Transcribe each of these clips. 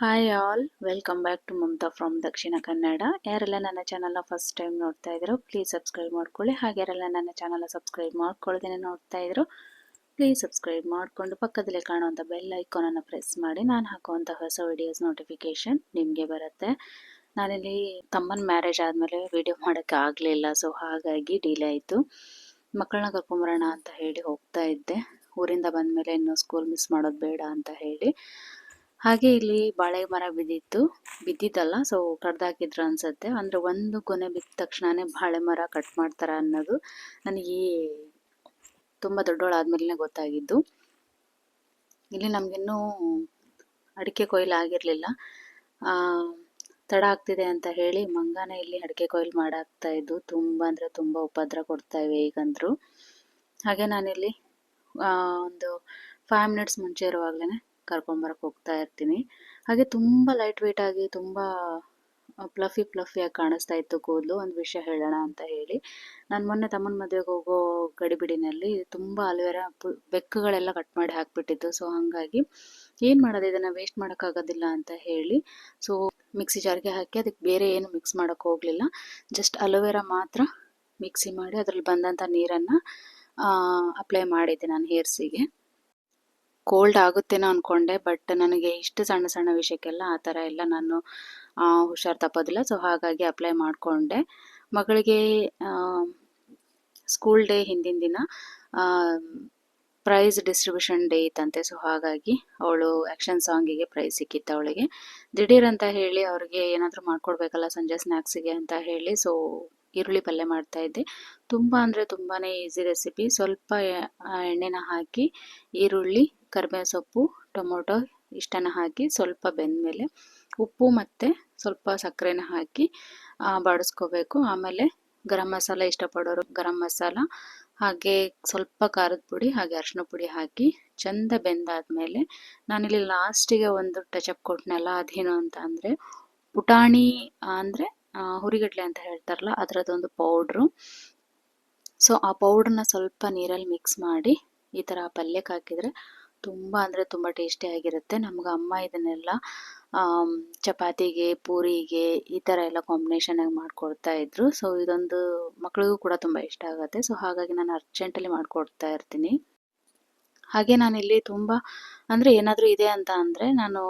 Hi all welcome back to Mamata from Dakshina Kannada ಯಾರೆಲ್ಲ ನನ್ನ ಚಾನಲ್ನ ಫಸ್ಟ್ ಟೈಮ್ ನೋಡ್ತಾ ಇದ್ರು ಪ್ಲೀಸ್ ಸಬ್ಸ್ಕ್ರೈಬ್ ಮಾಡ್ಕೊಳ್ಳಿ. ಹಾಗೆ ಯಾರೆಲ್ಲ ನನ್ನ ಚಾನಲ್ನ ಸಬ್ಸ್ಕ್ರೈಬ್ ಮಾಡ್ಕೊಳ್ದೇನೆ ನೋಡ್ತಾ ಇದ್ರು ಪ್ಲೀಸ್ ಸಬ್ಸ್ಕ್ರೈಬ್ ಮಾಡಿಕೊಂಡು ಪಕ್ಕದಲ್ಲೇ ಕಾಣುವಂಥ ಬೆಲ್ ಐಕಾನನ್ನು ಪ್ರೆಸ್ ಮಾಡಿ. ನಾನು ಹಾಕುವಂಥ ಹೊಸ ವಿಡಿಯೋಸ್ ನೋಟಿಫಿಕೇಷನ್ ನಿಮಗೆ ಬರುತ್ತೆ. ನಾನಿಲ್ಲಿ ತಮ್ಮನ ಮ್ಯಾರೇಜ್ ಆದಮೇಲೆ ವಿಡಿಯೋ ಮಾಡೋಕ್ಕೆ ಆಗಲಿಲ್ಲ ಸೊ ಹಾಗಾಗಿ ಡಿಲೇ ಆಯಿತು. ಮಕ್ಕಳನ್ನ ಕರ್ಕೊಂಬರೋಣ ಅಂತ ಹೇಳಿ ಹೋಗ್ತಾ ಇದ್ದೆ. ಊರಿಂದ ಬಂದಮೇಲೆ ಇನ್ನೂ ಸ್ಕೂಲ್ ಮಿಸ್ ಮಾಡೋದು ಬೇಡ ಅಂತ ಹೇಳಿ. ಹಾಗೆ ಇಲ್ಲಿ ಬಾಳೆ ಮರ ಬಿದ್ದಿತ್ತು, ಬಿದ್ದಿದ್ದಲ್ಲ ಸೊ ಕಡ್ದಾಕಿದ್ರು ಅನ್ಸುತ್ತೆ. ಅಂದ್ರೆ ಒಂದು ಕೊನೆ ಬಿದ್ದ ತಕ್ಷಣನೇ ಬಾಳೆ ಮರ ಕಟ್ ಮಾಡ್ತಾರ ಅನ್ನೋದು ನನಗೆ ತುಂಬ ದೊಡ್ಡೋಳಾದ್ಮೇಲೆ ಗೊತ್ತಾಗಿದ್ದು. ಇಲ್ಲಿ ನಮಗಿನ್ನೂ ಅಡಿಕೆ ಕೊಯ್ಲು ಆಗಿರಲಿಲ್ಲ. ತಡ ಆಗ್ತಿದೆ ಅಂತ ಹೇಳಿ ಮಂಗನ ಇಲ್ಲಿ ಅಡಿಕೆ ಕೊಯ್ಲು ಮಾಡಾಕ್ತಾ ಇದ್ದು, ತುಂಬ ಅಂದರೆ ತುಂಬ ಉಪದ್ರ ಕೊಡ್ತಾ ಇವೆ ಈಗಂದ್ರು. ಹಾಗೆ ನಾನಿಲ್ಲಿ ಒಂದು ಫೈವ್ ಮಿನಿಟ್ಸ್ ಮುಂಚೆ ಇರುವಾಗಲೇ ಕರ್ಕೊಂಬರಕ್ಕೆ ಹೋಗ್ತಾ ಇರ್ತೀನಿ. ಹಾಗೆ ತುಂಬ ಲೈಟ್ ವೆಯ್ಟ್ ಆಗಿ ತುಂಬ ಪ್ಲಫಿ ಪ್ಲಫಿಯಾಗಿ ಕಾಣಿಸ್ತಾ ಇತ್ತು ಕೂದಲು. ಒಂದು ವಿಷಯ ಹೇಳೋಣ ಅಂತ ಹೇಳಿ. ನಾನು ಮೊನ್ನೆ ತಮ್ಮನ ಮದುವೆಗೆ ಹೋಗೋ ಗಡಿಬಿಡಿನಲ್ಲಿ ತುಂಬ ಅಲ್ವೇರ ಬೆಕ್ಕುಗಳೆಲ್ಲ ಕಟ್ ಮಾಡಿ ಹಾಕ್ಬಿಟ್ಟಿತ್ತು. ಸೊ ಹಾಗಾಗಿ ಏನು ಮಾಡೋದು? ಇದನ್ನು ವೇಸ್ಟ್ ಮಾಡೋಕ್ಕಾಗೋದಿಲ್ಲ ಅಂತ ಹೇಳಿ. ಸೊ ಮಿಕ್ಸಿ ಜಾರ್ಗೆ ಹಾಕಿ ಅದಕ್ಕೆ ಬೇರೆ ಏನು ಮಿಕ್ಸ್ ಮಾಡೋಕ್ಕೆ ಹೋಗಲಿಲ್ಲ. ಜಸ್ಟ್ ಅಲೋವೆರಾ ಮಾತ್ರ ಮಿಕ್ಸಿ ಮಾಡಿ ಅದರಲ್ಲಿ ಬಂದಂಥ ನೀರನ್ನು ಅಪ್ಲೈ ಮಾಡಿದ್ದೆ ನಾನು ಹೇರ್ಸಿಗೆ ಕೋಲ್ಡ್ ಆಗುತ್ತೇನೋ ಅಂದ್ಕೊಂಡೆ ಬಟ್ ನನಗೆ ಇಷ್ಟು ಸಣ್ಣ ಸಣ್ಣ ವಿಷಯಕ್ಕೆಲ್ಲ ಆ ಥರ ಎಲ್ಲ ನಾನು ಹುಷಾರು ತಪ್ಪೋದಿಲ್ಲ. ಸೊ ಹಾಗಾಗಿ ಅಪ್ಲೈ ಮಾಡಿಕೊಂಡೆ. ಮಗಳಿಗೆ ಸ್ಕೂಲ್ ಡೇ ಹಿಂದಿನ ದಿನ ಪ್ರೈಸ್ ಡಿಸ್ಟ್ರಿಬ್ಯೂಷನ್ ಡೇ ಇತ್ತಂತೆ. ಸೊ ಹಾಗಾಗಿ ಅವಳು ಆ್ಯಕ್ಷನ್ ಸಾಂಗಿಗೆ ಪ್ರೈಸ್ ಸಿಕ್ಕಿತ್ತು ಅವಳಿಗೆ. ದಿಢೀರ್ ಅಂತ ಹೇಳಿ ಅವ್ರಿಗೆ ಏನಾದರೂ ಮಾಡ್ಕೊಡ್ಬೇಕಲ್ಲ ಸಂಜೆ ಸ್ನ್ಯಾಕ್ಸಿಗೆ ಅಂತ ಹೇಳಿ ಸೊ ಈರುಳ್ಳಿ ಪಲ್ಯ ಮಾಡ್ತಾ ಇದ್ದೆ. ತುಂಬ ಅಂದರೆ ತುಂಬಾ ಈಸಿ ರೆಸಿಪಿ ಸ್ವಲ್ಪ ಎಣ್ಣೆನ ಹಾಕಿ ಈರುಳ್ಳಿ ಕರಿಬೇವು ಸೊಪ್ಪು, ಟೊಮೊಟೊ ಇಷ್ಟನ್ನು ಹಾಕಿ ಸ್ವಲ್ಪ ಬೆಂದಮೇಲೆ ಉಪ್ಪು ಮತ್ತು ಸ್ವಲ್ಪ ಸಕ್ಕರೆನ ಹಾಕಿ ಬಾಡಿಸ್ಕೋಬೇಕು. ಆಮೇಲೆ ಗರಂ ಮಸಾಲ ಇಷ್ಟಪಡೋರು ಗರಂ ಮಸಾಲ, ಹಾಗೆ ಸ್ವಲ್ಪ ಖಾರದ ಪುಡಿ, ಹಾಗೆ ಅರಿಶಿನ ಪುಡಿ ಹಾಕಿ ಚಂದ ಬೆಂದಾದ್ಮೇಲೆ ನಾನಿಲ್ಲಿ ಲಾಸ್ಟಿಗೆ ಒಂದು ಟಚಪ್ ಕೊಟ್ಟನಲ್ಲ ಅದೇನು ಅಂತ ಅಂದರೆ ಪುಟಾಣಿ ಅಂದರೆ ಹುರಿಗಡ್ಲೆ ಅಂತ ಹೇಳ್ತಾರಲ್ಲ, ಅದರದ್ದೊಂದು ಪೌಡ್ರು. ಸೊ, ಆ ಪೌಡ್ರನ್ನ ಸ್ವಲ್ಪ ನೀರಲ್ಲಿ ಮಿಕ್ಸ್ ಮಾಡಿ ಈ ಥರ ಪಲ್ಯಕ್ಕೆ ಹಾಕಿದರೆ ತುಂಬ ಅಂದರೆ ತುಂಬ ಟೇಸ್ಟಿಯಾಗಿರುತ್ತೆ ನಮ್ಗೆ ಅಮ್ಮ ಇದನ್ನೆಲ್ಲ ಚಪಾತಿಗೆ, ಪೂರಿಗೆ ಈ ಥರ ಎಲ್ಲ ಕಾಂಬಿನೇಷನಾಗಿ ಮಾಡಿಕೊಡ್ತಾ ಇದ್ರು. ಸೊ ಇದೊಂದು ಮಕ್ಕಳಿಗೂ ಕೂಡ ತುಂಬ ಇಷ್ಟ ಆಗುತ್ತೆ. ಸೊ ಹಾಗಾಗಿ ನಾನು ಅರ್ಜೆಂಟಲ್ಲಿ ಮಾಡಿಕೊಡ್ತಾ ಇರ್ತೀನಿ. ಹಾಗೆ ನಾನಿಲ್ಲಿ ತುಂಬ ಅಂದರೆ ಏನಾದರೂ ಇದೆ ಅಂತ ಅಂದರೆ ನಾನು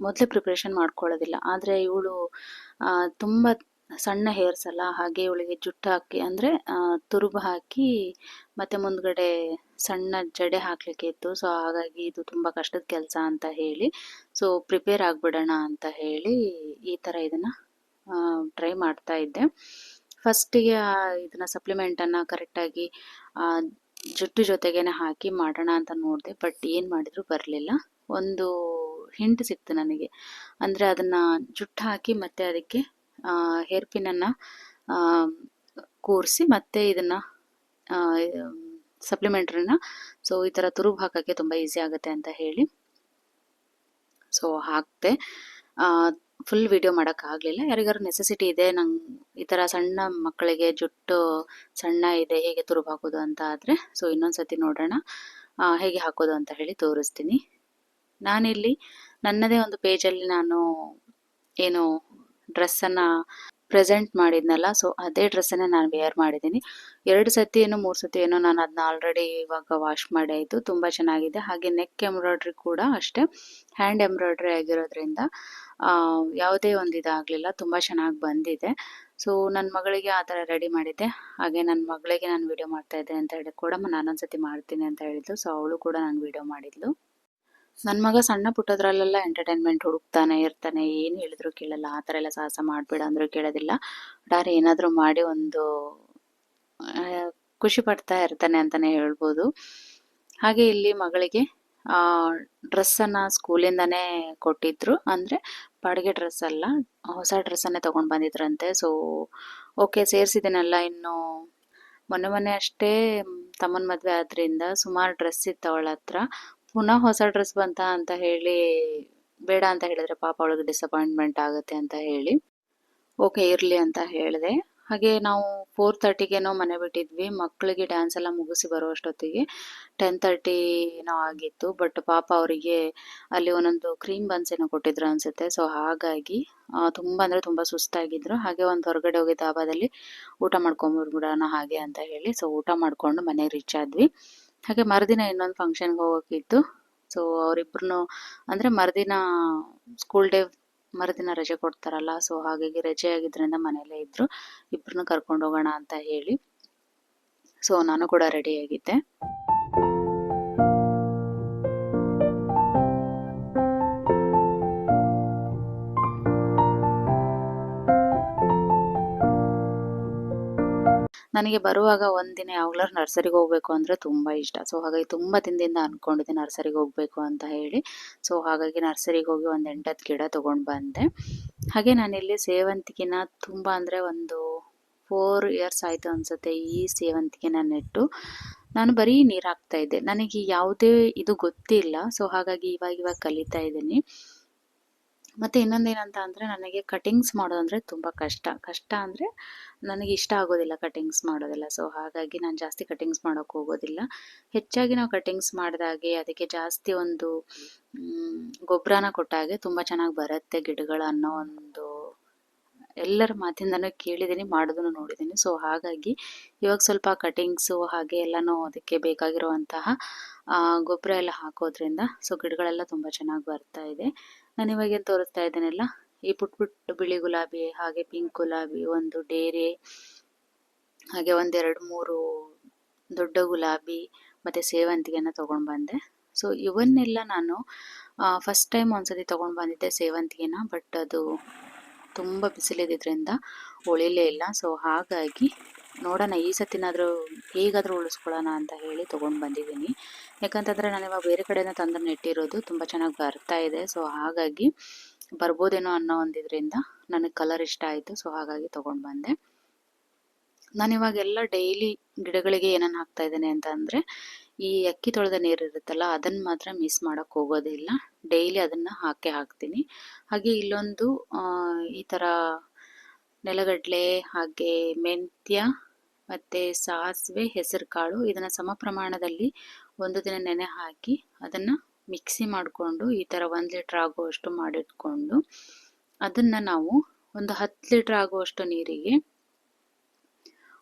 ಮೊದಲೇ ಪ್ರಿಪ್ರೇಷನ್ ಮಾಡ್ಕೊಳ್ಳೋದಿಲ್ಲ. ಆದರೆ ಇವಳು ತುಂಬ ಸಣ್ಣ ಹೇರ್ಸ್ ಅಲ್ಲ ಹಾಗೆ ಇವಳಿಗೆ ಜುಟ್ಟು ಹಾಕಿ ಅಂದರೆ ತುರುಬು ಹಾಕಿ ಮತ್ತೆ ಮುಂದ್ಗಡೆ ಸಣ್ಣ ಜಡೆ ಹಾಕಲಿಕ್ಕೆ ಇತ್ತು. ಸೊ ಹಾಗಾಗಿ ಇದು ತುಂಬ ಕಷ್ಟದ ಕೆಲಸ ಅಂತ ಹೇಳಿ. ಸೊ ಪ್ರಿಪೇರ್ ಆಗಿಬಿಡೋಣ ಅಂತ ಹೇಳಿ ಈ ಥರ ಇದನ್ನು ಟ್ರೈ ಮಾಡ್ತಾ ಇದ್ದೆ. ಫಸ್ಟಿಗೆ ಇದನ್ನು ಸಪ್ಲಿಮೆಂಟನ್ನು ಕರೆಕ್ಟಾಗಿ ಜುಟ್ಟು ಜೊತೆಗೇನೆ ಹಾಕಿ ಮಾಡೋಣ ಅಂತ ನೋಡಿದೆ. ಬಟ್ ಏನು ಮಾಡಿದ್ರು ಬರಲಿಲ್ಲ. ಒಂದು ಹಿಂಟ್ ಸಿಕ್ತು ನನಗೆ. ಅಂದರೆ ಅದನ್ನು ಜುಟ್ಟು ಹಾಕಿ ಮತ್ತೆ ಅದಕ್ಕೆ ಹೇರ್ ಪಿನ್ನನ್ನು ಕೂರಿಸಿ ಮತ್ತೆ ಇದನ್ನು ಸಪ್ಲಿಮೆಂಟ್ರಿನ, ಸೊ ಈ ಥರ ತುರುಬು ಹಾಕೋಕ್ಕೆ ತುಂಬ ಈಸಿ ಆಗುತ್ತೆ ಅಂತ ಹೇಳಿ. ಸೊ ಹಾಕ್ತೆ ಫುಲ್ ವಿಡಿಯೋ ಮಾಡೋಕ್ಕಾಗಲಿಲ್ಲ. ಯಾರಿಗಾರು ನೆಸೆಸಿಟಿ ಇದೆ ನಂಗೆ ಈ ಥರ ಸಣ್ಣ ಮಕ್ಕಳಿಗೆ ಜುಟ್ಟು ಸಣ್ಣ ಇದೆ, ಹೇಗೆ ತುರುಬು ಹಾಕೋದು ಅಂತ ಆದರೆ, ಸೊ ಇನ್ನೊಂದು ಸತಿ ನೋಡೋಣ ಹೇಗೆ ಹಾಕೋದು ಅಂತ ಹೇಳಿ ತೋರಿಸ್ತೀನಿ. ನಾನಿಲ್ಲಿ ನನ್ನದೇ ಒಂದು ಪೇಜಲ್ಲಿ ನಾನು ಏನು ಡ್ರೆಸ್ಸನ್ನು ಪ್ರೆಸೆಂಟ್ ಮಾಡಿದ್ನಲ್ಲ ಸೊ ಅದೇ ಡ್ರೆಸ್ಸನ್ನೇ ನಾನು ವೇರ್ ಮಾಡಿದ್ದೀನಿ. ಎರಡು ಸತಿ ಏನೋ ಮೂರು ಸತಿ ಏನೋ ನಾನು ಅದನ್ನ ಆಲ್ರೆಡಿ ಇವಾಗ ವಾಶ್ ಮಾಡಿ ಆಯಿತು ತುಂಬ ಚೆನ್ನಾಗಿದೆ. ಹಾಗೆ ನೆಕ್ ಎಂಬ್ರಾಯ್ಡ್ರಿ ಕೂಡ ಅಷ್ಟೇ. ಹ್ಯಾಂಡ್ ಎಂಬ್ರಾಯ್ಡ್ರಿ ಆಗಿರೋದ್ರಿಂದ ಯಾವುದೇ ಒಂದು ಇದಾಗಲಿಲ್ಲ, ತುಂಬ ಚೆನ್ನಾಗಿ ಬಂದಿದೆ. ಸೊ ನನ್ನ ಮಗಳಿಗೆ ಆ ಥರ ರೆಡಿ ಮಾಡಿದ್ದೆ. ಹಾಗೆ ನನ್ನ ಮಗಳಿಗೆ ನಾನು ವಿಡಿಯೋ ಮಾಡ್ತಾ ಇದ್ದೆ ಅಂತ ಹೇಳಿ ಕೂಡ ನಾನೊಂದ್ಸತಿ ಮಾಡ್ತೀನಿ ಅಂತ ಹೇಳಿದ್ಲು. ಸೊ ಅವಳು ಕೂಡ ನಾನು ವಿಡಿಯೋ ಮಾಡಿದ್ಲು. ನನ್ನ ಮಗ ಸಣ್ಣ ಪುಟ್ಟದ್ರಲ್ಲೆಲ್ಲ ಎಂಟರ್ಟೈನ್ಮೆಂಟ್ ಹುಡುಕ್ತಾನೆ, ಇರ್ತಾನೆ, ಏನು ಹೇಳಿದ್ರು ಕೇಳಲ್ಲ, ಆ ಥರ ಎಲ್ಲ ಸಾಹಸ ಮಾಡಬೇಡ ಅಂದರೂ ಕೇಳೋದಿಲ್ಲ. ಡಾರ್ ಏನಾದರೂ ಮಾಡಿ ಒಂದು ಖುಷಿ ಪಡ್ತಾ ಇರ್ತಾನೆ ಅಂತಲೇ ಹೇಳ್ಬೋದು. ಹಾಗೆ ಇಲ್ಲಿ ಮಗಳಿಗೆ ಡ್ರೆಸ್ಸನ್ನು ಸ್ಕೂಲಿಂದನೇ ಕೊಟ್ಟಿದ್ರು. ಅಂದರೆ ಬಾಡಿಗೆ ಡ್ರೆಸ್ ಅಲ್ಲ, ಹೊಸ ಡ್ರೆಸ್ಸನ್ನೇ ತೊಗೊಂಡು ಬಂದಿದ್ರಂತೆ. ಸೊ ಓಕೆ ಸೇರಿಸಿದ್ದೀನಲ್ಲ ಇನ್ನು. ಮೊನ್ನೆ ಮೊನ್ನೆ ಅಷ್ಟೇ ತಮ್ಮನ ಮದುವೆ ಆದ್ರಿಂದ ಸುಮಾರು ಡ್ರೆಸ್ ಇತ್ತು ಅವಳ ಹತ್ರ ಪುನಃ ಹೊಸ ಡ್ರೆಸ್ ಬಂತ ಅಂತ ಹೇಳಿ, ಬೇಡ ಅಂತ ಹೇಳಿದ್ರೆ ಪಾಪ ಅವಳಿಗೆ ಡಿಸಪಾಯಿಂಟ್ಮೆಂಟ್ ಆಗುತ್ತೆ ಅಂತ ಹೇಳಿ. ಓಕೆ, ಇರಲಿ ಅಂತ ಹೇಳಿದೆ. ಹಾಗೆ ನಾವು ಫೋರ್ ತರ್ಟಿಗೇನೋ ಮನೆ ಬಿಟ್ಟಿದ್ವಿ. ಮಕ್ಕಳಿಗೆ ಡ್ಯಾನ್ಸ್ ಎಲ್ಲ ಮುಗಿಸಿ ಬರುವಷ್ಟೊತ್ತಿಗೆ ಟೆನ್ ತರ್ಟಿನೋ ಆಗಿತ್ತು. ಬಟ್ ಪಾಪ ಅವರಿಗೆ ಅಲ್ಲಿ ಒಂದೊಂದು ಕ್ರೀಮ್ ಬನ್ಸ್ ಏನೋ ಕೊಟ್ಟಿದ್ರು ಅನ್ಸುತ್ತೆ. ಸೊ ಹಾಗಾಗಿ ತುಂಬ ಅಂದರೆ ತುಂಬ ಸುಸ್ತಾಗಿದ್ರು. ಹಾಗೆ ಒಂದು ಹೊರಗಡೆ ಹೋಗಿ ಹಬ್ಬದಲ್ಲಿ ಊಟ ಮಾಡ್ಕೊಂಬರ್ಬಿಡೋಣ ಹಾಗೆ ಅಂತ ಹೇಳಿ. ಸೊ ಊಟ ಮಾಡಿಕೊಂಡು ಮನೆಗೆ ರೀಚ್ ಆದ್ವಿ. ಹಾಗೆ ಮರುದಿನ ಇನ್ನೊಂದು ಫಂಕ್ಷನ್ಗೆ ಹೋಗೋಕ್ಕಿತ್ತು ಸೊ ಅವರಿಬ್ರು ಅಂದರೆ ಮರುದಿನ ಸ್ಕೂಲ್ ಡೇ ಮರುದಿನ ರಜೆ ಕೊಡ್ತಾರಲ್ಲ ಸೊ ಹಾಗಾಗಿ ರಜೆ ಆಗಿದ್ರಿಂದ ಮನೆಯಲ್ಲೇ ಇದ್ರು. ಇಬ್ರು ಕರ್ಕೊಂಡು ಹೋಗೋಣ ಅಂತ ಹೇಳಿ. ಸೊ ನಾನು ಕೂಡ ರೆಡಿ ನನಗೆ ಬರುವಾಗ ಒಂದಿನ ಯಾವಾಗ್ಲಾರು ನರ್ಸರಿಗೆ ಹೋಗ್ಬೇಕು ಅಂದರೆ ತುಂಬ ಇಷ್ಟ. ಸೊ ಹಾಗಾಗಿ ತುಂಬ ದಿನದಿಂದ ಅಂದ್ಕೊಂಡಿದ್ದೆ ನರ್ಸರಿಗೆ ಹೋಗ್ಬೇಕು ಅಂತ ಹೇಳಿ. ಸೊ ಹಾಗಾಗಿ ನರ್ಸರಿಗೆ ಹೋಗಿ ಒಂದು ಎಂಟತ್ತು ಗಿಡ ತೊಗೊಂಡು ಬಂದೆ. ಹಾಗೆ ನಾನಿಲ್ಲಿ ಸೇವಂತಿಗೆನ ತುಂಬ ಅಂದರೆ ಒಂದು ಫೋರ್ ಇಯರ್ಸ್ ಆಯಿತು ಅನ್ಸುತ್ತೆ ಈ ಸೇವಂತಿಗೆನ ನೆಟ್ಟು. ನಾನು ಬರೀ ನೀರು ಹಾಕ್ತಾ ಇದ್ದೆ. ನನಗೆ ಯಾವುದೇ ಇದು ಗೊತ್ತಿಲ್ಲ. ಸೊ ಹಾಗಾಗಿ ಇವಾಗ ಇವಾಗ ಕಲಿತಾ ಇದ್ದೀನಿ. ಮತ್ತೆ ಇನ್ನೊಂದೇನಂತ ಅಂದ್ರೆ ನನಗೆ ಕಟಿಂಗ್ಸ್ ಮಾಡೋದಂದ್ರೆ ತುಂಬಾ ಕಷ್ಟ. ಕಷ್ಟ ಅಂದ್ರೆ ನನಗೆ ಇಷ್ಟ ಆಗೋದಿಲ್ಲ ಕಟಿಂಗ್ಸ್ ಮಾಡೋದಿಲ್ಲ. ಸೊ ಹಾಗಾಗಿ ನಾನು ಜಾಸ್ತಿ ಕಟಿಂಗ್ಸ್ ಮಾಡೋಕೆ ಹೋಗೋದಿಲ್ಲ. ಹೆಚ್ಚಾಗಿ ನಾವು ಕಟಿಂಗ್ಸ್ ಮಾಡಿದಾಗೆ ಅದಕ್ಕೆ ಜಾಸ್ತಿ ಒಂದು ಗೊಬ್ಬರನ ಕೊಟ್ಟಾಗೆ ತುಂಬ ಚೆನ್ನಾಗಿ ಬರುತ್ತೆ ಗಿಡಗಳು ಅನ್ನೋ ಒಂದು ಎಲ್ಲರ ಮಾತಿಂದನೂ ಕೇಳಿದ್ದೀನಿ ಮಾಡೋದನ್ನು ನೋಡಿದ್ದೀನಿ ಸೊ ಹಾಗಾಗಿ ಇವಾಗ ಸ್ವಲ್ಪ ಕಟಿಂಗ್ಸು ಹಾಗೆ ಎಲ್ಲನೂ ಅದಕ್ಕೆ ಬೇಕಾಗಿರುವಂತಹ ಗೊಬ್ಬರ ಎಲ್ಲ ಹಾಕೋದ್ರಿಂದ ಸೊ ಗಿಡಗಳೆಲ್ಲ ತುಂಬ ಚೆನ್ನಾಗಿ ಬರ್ತಾ ಇದೆ. ನಾನು ಇವಾಗ ತೋರಿಸ್ತಾ ಇದ್ದೇನೆಲ್ಲ, ಈ ಪುಟ್ ಪುಟ್ ಬಿಳಿ ಗುಲಾಬಿ, ಹಾಗೆ ಪಿಂಕ್ ಗುಲಾಬಿ, ಒಂದು ಡೇರೆ, ಹಾಗೆ ಒಂದೆರಡು ಮೂರು ದೊಡ್ಡ ಗುಲಾಬಿ, ಮತ್ತು ಸೇವಂತಿಗೆನ ತೊಗೊಂಡು ಬಂದೆ. ಸೊ ಇವನ್ನೆಲ್ಲ ನಾನು ಫಸ್ಟ್ ಟೈಮ್ ಒಂದ್ಸತಿ ತೊಗೊಂಡು ಬಂದಿದ್ದೆ ಸೇವಂತಿಗೆನ ಬಟ್ ಅದು ತುಂಬ ಬಿಸಿಲಿದ್ದರಿಂದ ಉಳಿಲೇ ಇಲ್ಲ. ಸೊ ಹಾಗಾಗಿ ನೋಡೋಣ, ಈ ಸತಿನಾದರೂ ಹೇಗಾದರೂ ಉಳಿಸ್ಕೊಳ್ಳೋಣ ಅಂತ ಹೇಳಿ ತೊಗೊಂಡು ಬಂದಿದ್ದೀನಿ. ಯಾಕಂತಂದರೆ ನಾನು ಇವಾಗ ಬೇರೆ ಕಡೆಯಿಂದ ತಂದು ನೆಟ್ಟಿರೋದು ತುಂಬ ಚೆನ್ನಾಗಿ ಬರ್ತಾ ಇದೆ. ಸೊ ಹಾಗಾಗಿ ಬರ್ಬೋದೇನೋ ಅನ್ನೋ ಒಂದಿದ್ರಿಂದ ನನಗೆ ಕಲರ್ ಇಷ್ಟ ಆಯಿತು. ಸೊ ಹಾಗಾಗಿ ತೊಗೊಂಡು ಬಂದೆ. ನಾನು ಇವಾಗೆಲ್ಲ ಡೈಲಿ ಗಿಡಗಳಿಗೆ ಏನನ್ನು ಹಾಕ್ತಾ ಇದ್ದೇನೆ ಅಂತ ಅಂದರೆ ಈ ಅಕ್ಕಿ ತೊಳೆದ ನೀರು ಇರುತ್ತಲ್ಲ ಅದನ್ನು ಮಾತ್ರ ಮಿಸ್ ಮಾಡೋಕ್ಕೆ ಹೋಗೋದಿಲ್ಲ ಡೈಲಿ ಅದನ್ನು ಹಾಕೇ ಹಾಕ್ತೀನಿ. ಹಾಗೆ ಇಲ್ಲೊಂದು ಈ ಥರ ನೆಲಗಡಲೆ, ಹಾಗೆ ಮೆಂತ್ಯ ಮತ್ತು ಸಾಸಿವೆ ಹೆಸರು ಕಾಳು ಇದನ್ನು ಸಮ ಪ್ರಮಾಣದಲ್ಲಿ ಒಂದು ದಿನ ನೆನೆ ಹಾಕಿ ಅದನ್ನು ಮಿಕ್ಸಿ ಮಾಡಿಕೊಂಡು ಈ ಥರ ಒಂದು ಲೀಟ್ರ್ ಆಗುವಷ್ಟು ಮಾಡಿಟ್ಕೊಂಡು ಅದನ್ನು ನಾವು ಒಂದು ಹತ್ತು ಲೀಟ್ರ್ ಆಗುವಷ್ಟು ನೀರಿಗೆ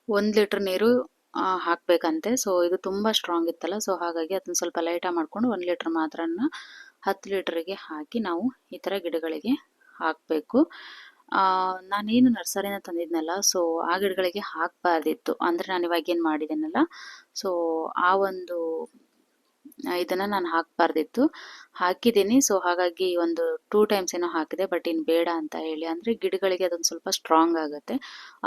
ಒಂದು ಲೀಟ್ರ್ ನೀರು ಹಾಕಬೇಕಂತೆ. ಸೊ ಇದು ತುಂಬ ಸ್ಟ್ರಾಂಗ್ ಇತ್ತಲ್ಲ. ಸೊ ಹಾಗಾಗಿ ಅದನ್ನ ಸ್ವಲ್ಪ ಲೈಟಾಗಿ ಮಾಡಿಕೊಂಡು ಒಂದು ಲೀಟ್ರ್ ಮಾತ್ರನ ಹತ್ತು ಲೀಟ್ರಿಗೆ ಹಾಕಿ ನಾವು ಈ ಥರ ಗಿಡಗಳಿಗೆ ಹಾಕಬೇಕು. ನಾನೇನು ನರ್ಸರಿನ ತಂದಿದ್ನಲ್ಲ ಸೊ ಆ ಗಿಡಗಳಿಗೆ ಹಾಕಬಾರ್ದಿತ್ತು. ಅಂದರೆ ನಾನು ಇವಾಗ ಏನು ಮಾಡಿದ್ದೇನಲ್ಲ ಸೊ ಆ ಒಂದು ಇದನ್ನು ನಾನು ಹಾಕಬಾರ್ದಿತ್ತು. ಹಾಕಿದ್ದೀನಿ ಸೊ ಹಾಗಾಗಿ ಒಂದು ಟೂ ಟೈಮ್ಸ್ ಏನೋ ಹಾಕಿದೆ ಬಟ್ ಇನ್ನು ಬೇಡ ಅಂತ ಹೇಳಿ. ಅಂದರೆ ಗಿಡಗಳಿಗೆ ಅದೊಂದು ಸ್ವಲ್ಪ ಸ್ಟ್ರಾಂಗ್ ಆಗುತ್ತೆ.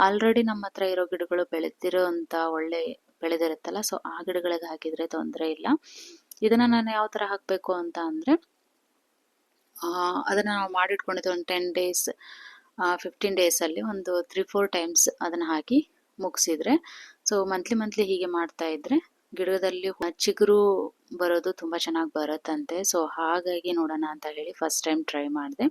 ಆಲ್ರೆಡಿ ನಮ್ಮ ಹತ್ರ ಇರೋ ಗಿಡಗಳು ಬೆಳೆದಿರೋ ಅಂತ ಒಳ್ಳೆ ಬೆಳೆದಿರುತ್ತಲ್ಲ ಸೊ ಆ ಗಿಡಗಳಿಗೆ ಹಾಕಿದರೆ ತೊಂದರೆ ಇಲ್ಲ. ಇದನ್ನು ನಾನು ಯಾವ ಥರ ಹಾಕಬೇಕು ಅಂತ ಅಂದರೆ ಅದನ್ನು ನಾವು ಮಾಡಿಟ್ಕೊಂಡಿದ್ದು ಒಂದು ಟೆನ್ ಡೇಸ್ ಫಿಫ್ಟೀನ್ ಡೇಸಲ್ಲಿ ಒಂದು ತ್ರೀ ಫೋರ್ ಟೈಮ್ಸ್ ಅದನ್ನು ಹಾಕಿ ಮುಗಿಸಿದ್ರೆ. ಸೊ ಮಂತ್ಲಿ ಮಂತ್ಲಿ ಹೀಗೆ ಮಾಡ್ತಾ ಇದ್ರೆ ಗಿಡದಲ್ಲಿ ಚಿಗುರು ಬರೋದು ತುಂಬ ಚೆನ್ನಾಗಿ ಬರುತ್ತಂತೆ. ಸೊ ಹಾಗಾಗಿ ನೋಡೋಣ ಅಂತ ಹೇಳಿ ಫಸ್ಟ್ ಟೈಮ್ ಟ್ರೈ ಮಾಡಿದೆ.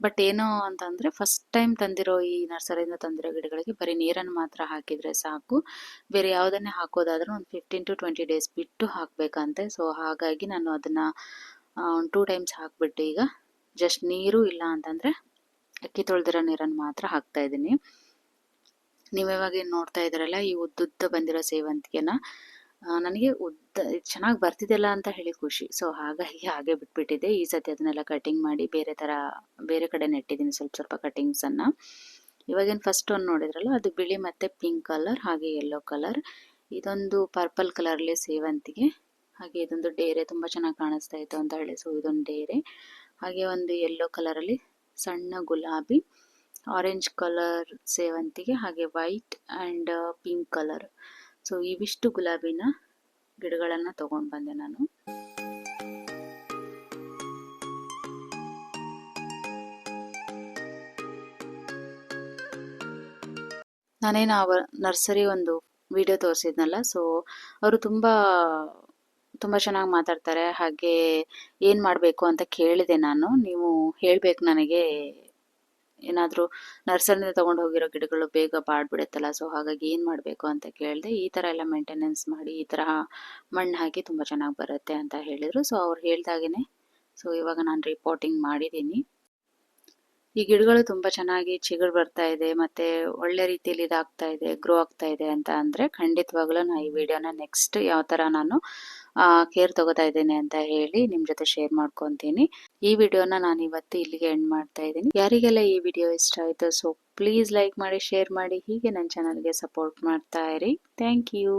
ಬಟ್ ಏನು ಅಂತಂದರೆ ಫಸ್ಟ್ ಟೈಮ್ ತಂದಿರೋ ಈ ನರ್ಸರಿಯಿಂದ ತಂದಿರೋ ಗಿಡಗಳಿಗೆ ಬರೀ ನೀರನ್ನು ಮಾತ್ರ ಹಾಕಿದರೆ ಸಾಕು. ಬೇರೆ ಯಾವುದನ್ನೇ ಹಾಕೋದಾದ್ರೂ ಒಂದು ಫಿಫ್ಟೀನ್ ಟು ಟ್ವೆಂಟಿ ಡೇಸ್ ಬಿಟ್ಟು ಹಾಕಬೇಕಂತೆ. ಸೊ ಹಾಗಾಗಿ ನಾನು ಅದನ್ನು ಒಂದು ಟೂ ಟೈಮ್ಸ್ ಹಾಕಿಬಿಟ್ಟು ಈಗ. ಜಸ್ಟ್ ನೀರು ಇಲ್ಲ ಅಂತಂದರೆ ಅಕ್ಕಿ ತೊಳೆದಿರೋ ನೀರನ್ನು ಮಾತ್ರ ಹಾಕ್ತಾ ಇದ್ದೀನಿ. ನೀವು ಇವಾಗ ನೋಡ್ತಾ ಇದ್ದೀರಲ್ಲ ಈ ಉದ್ದುದ್ದ ಬಂದಿರೋ ಸೇವಂತಿಗೆನ ನನಗೆ ಉದ್ದ, ಚೆನ್ನಾಗಿ ಬರ್ತಿದೆಯಲ್ಲ ಅಂತ ಹೇಳಿ ಖುಷಿ. ಸೊ ಹಾಗಾಗಿ ಹಾಗೆ ಬಿಟ್ಬಿಟ್ಟಿದೆ. ಈ ಸತಿ ಅದನ್ನೆಲ್ಲ ಕಟಿಂಗ್ ಮಾಡಿ ಬೇರೆ ಥರ ಬೇರೆ ಕಡೆ ನೆಟ್ಟಿದ್ದೀನಿ ಸ್ವಲ್ಪ ಸ್ವಲ್ಪ ಕಟಿಂಗ್ಸನ್ನು ಇವಾಗೇನು ಫಸ್ಟ್ ಒಂದು ನೋಡಿದ್ರಲ್ಲ, ಅದು ಬಿಳಿ ಮತ್ತು ಪಿಂಕ್ ಕಲರ್ ಹಾಗೆ ಯೆಲ್ಲೋ ಕಲರ್ ಇದೊಂದು ಪರ್ಪಲ್ ಕಲರ್ಲಿ ಸೇವಂತಿಗೆ. ಹಾಗೆ ಇದೊಂದು ಡೇರೆ, ತುಂಬ ಚೆನ್ನಾಗಿ ಕಾಣಿಸ್ತಾ ಇತ್ತು ಅಂತ ಹೇಳಿ. ಸೊ ಇದೊಂದು ಡೇರೆ. ಹಾಗೆ ಒಂದು ಯೆಲ್ಲೋ ಕಲರಲ್ಲಿ ಸಣ್ಣ ಗುಲಾಬಿ ಆರೆಂಜ್ ಕಲರ್ ಸೇವಂತಿಗೆ, ಹಾಗೆ white and pink colour so ಇವಿಷ್ಟು ಗುಲಾಬಿನ ಗಿಡಗಳನ್ನು ತಗೊಂಡು ಬಂದೆ ನಾನು. ನಾನೇನು ಅವ ನರ್ಸರಿ ಒಂದು ವಿಡಿಯೋ ತೋರಿಸಿದ್ನಲ್ಲ ಸೊ ಅವರು ತುಂಬ ತುಂಬ ಚೆನ್ನಾಗಿ ಮಾತಾಡ್ತಾರೆ, ಹಾಗೆ ಏನು ಮಾಡಬೇಕು ಅಂತ ಕೇಳಿದೆ ನಾನು. ನೀವು ಹೇಳಬೇಕು ನನಗೆ. ಏನಾದರೂ ನರ್ಸರಿಯಿಂದ ತೊಗೊಂಡು ಹೋಗಿರೋ ಗಿಡಗಳು ಬೇಗ ಬಾಡ್ಬಿಡುತ್ತಲ್ಲ ಸೊ ಹಾಗಾಗಿ ಏನು ಮಾಡಬೇಕು ಅಂತ ಕೇಳಿದೆ, ಈ ಥರ ಎಲ್ಲ ಮೇಂಟೆನೆನ್ಸ್ ಮಾಡಿ, ಈ ಥರ ಮಣ್ಣು ಹಾಕಿ ತುಂಬ ಚೆನ್ನಾಗಿ ಬರುತ್ತೆ ಅಂತ ಹೇಳಿದರು. ಸೊ ಅವ್ರು ಹೇಳ್ದಾಗೇ ಸೊ ಇವಾಗ ನಾನು ರಿಪೋರ್ಟಿಂಗ್ ಮಾಡಿದ್ದೀನಿ. ಈ ಗಿಡಗಳು ತುಂಬಾ ಚೆನ್ನಾಗಿ ಚಿಗುರು ಬರ್ತಾ ಇದೆ, ಮತ್ತೆ ಒಳ್ಳೆ ರೀತಿಯಲ್ಲಿ ಇದಾಗ್ತಾ ಇದೆ ಗ್ರೋ ಆಗ್ತಾ ಇದೆ ಅಂತ ಅಂದ್ರೆ ಖಂಡಿತವಾಗ್ಲೂ ನಾನು ಈ ವಿಡಿಯೋನ ನೆಕ್ಸ್ಟ್ ಯಾವ ತರ ನಾನು ಕೇರ್ ತಗೋತಾ ಇದ್ದೇನೆ ಅಂತ ಹೇಳಿ ನಿಮ್ ಜೊತೆ ಶೇರ್ ಮಾಡ್ಕೊಂತೀನಿ. ಈ ವಿಡಿಯೋನ ನಾನು ಇವತ್ತು ಇಲ್ಲಿಗೆ ಎಂಡ್ ಮಾಡ್ತಾ ಇದ್ದೀನಿ. ಯಾರಿಗೆಲ್ಲ ಈ ವಿಡಿಯೋ ಇಷ್ಟ ಆಯ್ತು ಸೊ ಪ್ಲೀಸ್ ಲೈಕ್ ಮಾಡಿ ಶೇರ್ ಮಾಡಿ, ಹೀಗೆ ನನ್ನ ಚಾನಲ್ಗೆ ಸಪೋರ್ಟ್ ಮಾಡ್ತಾ ಇರಿ. Thank you